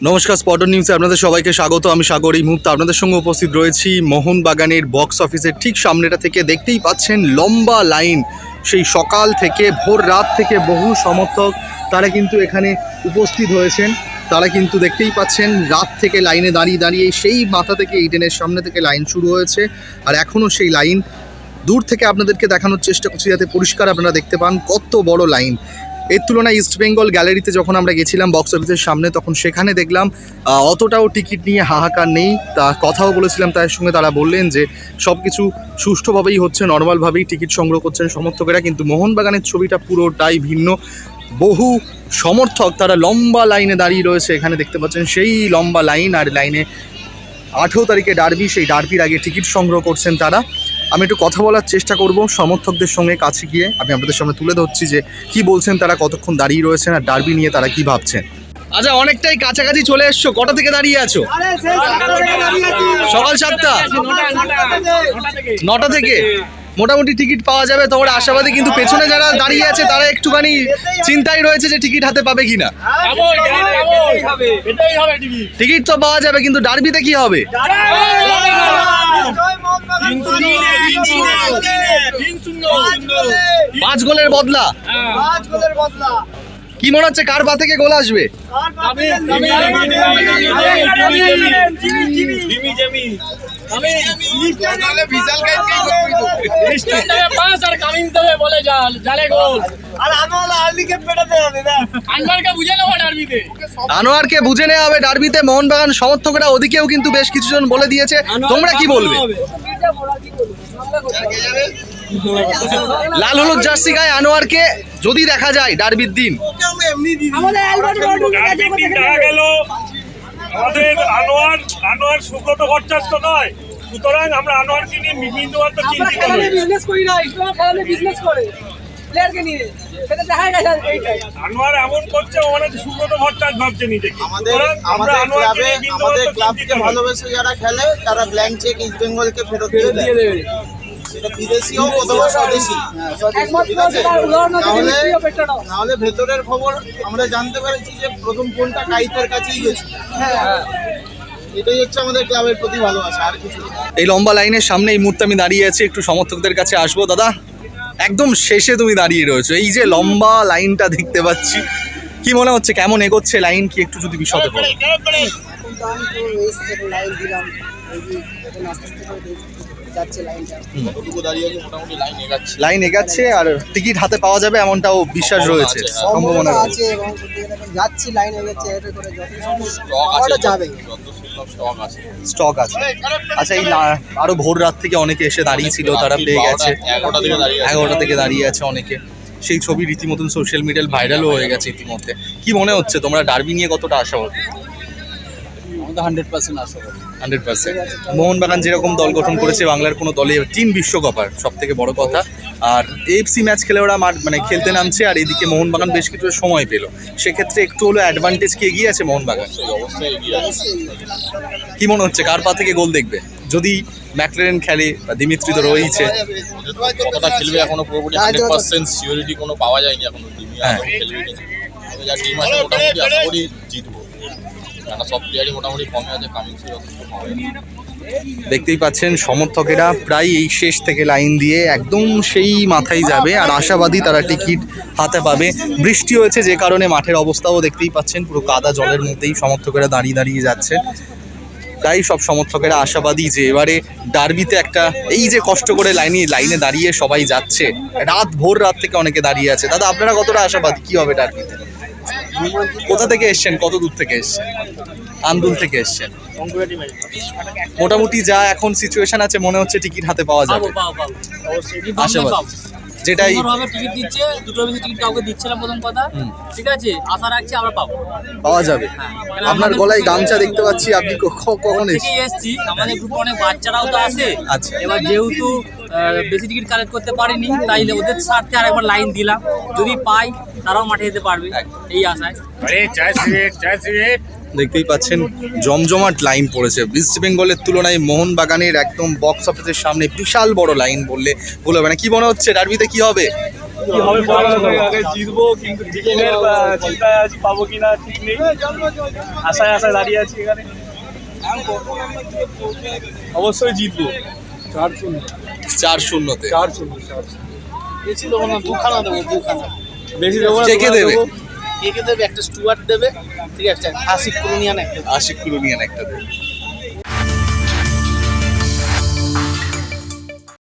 নমস্কার স্পটন নিউজে আপনাদের সবাইকে স্বাগত। আমি সাগর এই মুহূর্তে আপনাদের সঙ্গে উপস্থিত রয়েছি মোহনবাগানের বক্স অফিসের ঠিক সামনেটা থেকে দেখতেই পাচ্ছেন লম্বা লাইন। সেই সকাল থেকে ভোর রাত থেকে বহু সমর্থক তারা কিন্তু এখানে উপস্থিত হয়েছেন। তারা কিন্তু দেখতেই পাচ্ছেন রাত থেকে লাইনে দাঁড়িয়ে দাঁড়িয়ে সেই মাথা থেকে ইডেনের সামনে থেকে লাইন শুরু হয়েছে। আর এখনও সেই লাইন দূর থেকে আপনাদেরকে দেখানোর চেষ্টা করছি যাতে পরিষ্কার আপনারা দেখতে পান কত বড় লাইন। এর তুলনায় ইস্ট বেঙ্গল গ্যালারিতে যখন আমরা গেছিলাম বক্স অফিসের সামনে, তখন সেখানে দেখলাম অতটাও টিকিট নিয়ে হাহাকার নেই। তা কথাও বলেছিলাম, তার সঙ্গে তারা বললেন যে সব কিছু সুষ্ঠুভাবেই হচ্ছে নর্মালভাবেই টিকিট সংগ্রহ করছেন সমর্থকেরা, কিন্তু মোহনবাগানের ছবিটা পুরোটাই ভিন্ন। বহু সমর্থক তারা লম্বা লাইনে দাঁড়িয়ে রয়েছে, এখানে দেখতে পাচ্ছেন সেই লম্বা লাইন, আর লাইনে আঠেরো তারিখে ডার্বি, সেই ডার্বির আগে টিকিট সংগ্রহ করছেন তারা। আমি একটু কথা বলার চেষ্টা করব। সমর্থকদের সঙ্গে কাছে গিয়ে আমি আপনাদের সামনে তুলে ধরছি যে কি বলছেন, তারা কতক্ষণ দাঁড়িয়ে রয়েছেন আর ডার্বি নিয়ে তারা কি ভাবছেন? আচ্ছা অনেকটাই কাছাকাছি চলে এসছো। কটা থেকে দাঁড়িয়ে আছো? সকাল সাতটা। নটা থেকে? মোটামুটি টিকিট পাওয়া যাবে। তোমরা আশাবাদী, কিন্তু পেছনে যারা দাঁড়িয়ে আছে, তারা একটুখানি চিন্তাই রয়েছে যে টিকিট হাতে পাবে কিনা। টিকিট তো পাওয়া যাবে, কিন্তু ডার্বিতে কি হবে? পাঁচ গোলের বদলা। কি মনে হচ্ছে কার পা থেকে গোল আসবে? আনোয়ারকে বুঝে নেওয়া হবে, ডার্বিতে মোহনবাগান সমর্থকরা ওদিকেও কিন্তু বেশ কিছুজন বলে দিয়েছে। তোমরা কি বলবে? লাল হলুদ জার্সি গায়ে আনোয়ারকে যদি দেখা যায় ডার্বির দিন। আমাদের আনোয়ার আনোয়ার সুব্রত ভট্টাচার্য নয়। সুতরাং আমরা আনোয়ারকে নিয়ে বিন্দুমাত্র চিন্তিত বিজনেস করি না ইসলাম খেলালে বিজনেস করে। প্লেয়ারকে নিয়ে। সেটা দেখা গেছে এইটাই। আনোয়ার এমন করছে ও মানে সুব্রত ভট্টাচার্য ভাবছে নিজেকে। আমরা আনোয়ারকে আমাদের ক্লাবকে ভালোবেসে যারা খেলে তারা ব্ল্যাঙ্ক চেক ইস্ট বেঙ্গলকে ফেরত দিয়ে দেয়। সেটা বিদেশি হোক অথবা স্বদেশি। ঠিক আছে। তার উদাহরণ হচ্ছে তাহলে ভেতরের খবর আমরা জানতে পেরেছি যে প্রথম ফোনটা কাইতের কাছেই গেছে। এটাই হচ্ছে আমাদের ক্লাবের প্রতি ভালোবাসা আর কিছু এই লম্বা লাইনের সামনে এই মুহূর্তে আমি দাঁড়িয়ে আছি একটু সমর্থকদের কাছে আসব। দাদা একদম শেষে তুমি দাঁড়িয়ে রয়েছো। এই যে লম্বা লাইনটা দেখতে পাচ্ছি কি মনে হচ্ছে কেমন এগোচ্ছে লাইন কি একটু যদি বিশদে বলো। লাইন এগাচ্ছে। আর টিকিট হাতে পাওয়া যাবে এমনটাও বিশ্বাস রয়েছে সম্ভাবনা আছে এবং যাচ্ছি লাইন হয়ে যাচ্ছে এটা করে যত যাবে। স্টক আছে। আচ্ছা এই আরও ভোর রাত থেকে অনেকে এসে দাঁড়িয়ে ছিল তারা পেয়ে গেছে। এগারোটা থেকে দাঁড়িয়ে আছে। অনেকে। সেই ছবি রীতিমতন সোশ্যাল মিডিয়ায় ভাইরালও হয়ে গেছে ইতিমধ্যে। কি মনে হচ্ছে তোমরা ডার্বি নিয়ে কতটা আশাবাদী? হান্ড্রেড পার্সেন্ট আশা করি হান্ড্রেড পার্সেন্ট মোহনবাগান যেরকম দল গঠন করেছে বাংলার কোনো দলে টিম বিশ্বকাপ আর সব থেকে বড় কথা। আর এফসি ম্যাচ খেলে ওরা মাঠ মানে খেলতে নামছে আর এদিকে মোহনবাগান বেশ কিছু সময় পেল। সেক্ষেত্রে একটু হলো অ্যাডভান্টেজ কি এগিয়ে আছে মোহনবাগান? কি মনে হচ্ছে কার পা থেকে গোল দেখবে? যদি ম্যাকলেন খেলে বা দিমিত্রি তো রয়েছে কতটা খেলবে এখনও পুরোপুরি হান্ড্রেড পার্সেন্ট সিওরিটি কোনো পাওয়া যায়নি এখনও। টিমে হ্যাঁ। খেলবে কিনা যা টিম আছে মোটামুটি আশা করি জিতবো। দেখতেই পাচ্ছেন সমর্থকেরা প্রায় এই শেষ থেকে লাইন দিয়ে একদম সেই মাথায় যাবে আর আশাবাদী তারা টিকিট হাতে পাবে। বৃষ্টি হয়েছে যে কারণে মাঠের অবস্থাও দেখতেই পাচ্ছেন, পুরো কাদা জলের মধ্যেই সমর্থকেরা দাঁড়িয়ে দাঁড়িয়ে যাচ্ছে। তাই সব সমর্থকেরা আশাবাদী যে এবারে ডার্বিতে একটা এই যে কষ্ট করে লাইনে লাইনে দাঁড়িয়ে সবাই যাচ্ছে, রাত, ভোর রাত থেকে অনেকে দাঁড়িয়ে আছে। দাদা, আপনারা কতটা আশাবাদী? কি হবে ডার্বিতে? কোথা থেকে এসছেন? কত দূর থেকে এসছেন? আন্দুল থেকে এসছেন। মোটামুটি যা এখন সিচুয়েশন আছে মনে হচ্ছে টিকিট হাতে পাওয়া যাবে। পাবো পাবো আশাবাদ। যেটাই টিকিট দিচ্ছে দুটো বেশি টিকিট কাউকে দিচ্ছে না প্রথম কথা। ঠিক আছে আশা রাখছি আমরা পাবো। পাওয়া যাবে। আপনার গলায় গামছা দেখতে পাচ্ছি আপনি কখন এসছি। আমাদের গ্রুপে অনেক বাচ্চারাও তো আছে। আচ্ছা। এবার যেহেতু বেশি টিকিট কালেক্ট করতে পারিনি তাই ওদের স্বার্থে আরেকবার লাইন দিলাম। যদি পাই তারাও মাঠে যেতে পারবে এই আশায়। দেখতেই পাচ্ছেন জমজমাট লাইন পড়েছে। ইস্ট বেঙ্গলের তুলনায় মোহনবাগানের একদম বক্স অফিসের সামনে বিশাল বড় লাইন বললে ভুল হবে না। কি মনে হচ্ছে? ডার্বিতে কি হবে? কি হবে পরে আগে জিতবো কিন্তু টিকিটের চিন্তায় আছি পাবো কিনা ঠিক নেই। আশায় আশায় দাঁড়িয়ে আছি এখানে। অবশ্যই জিতবো। চার শূন্যতে। বেশি দেবো না দুখানা দেবো দুখানা। বেশি দেবো কে কে দুখানা দেবে? দেবো। কে কে দেবে? একটা স্টুয়ার্ট দেবে। ঠিক আছে আশিক কুরুনিয়ান একটা আশিক কুরুনিয়ান একটা দেবে।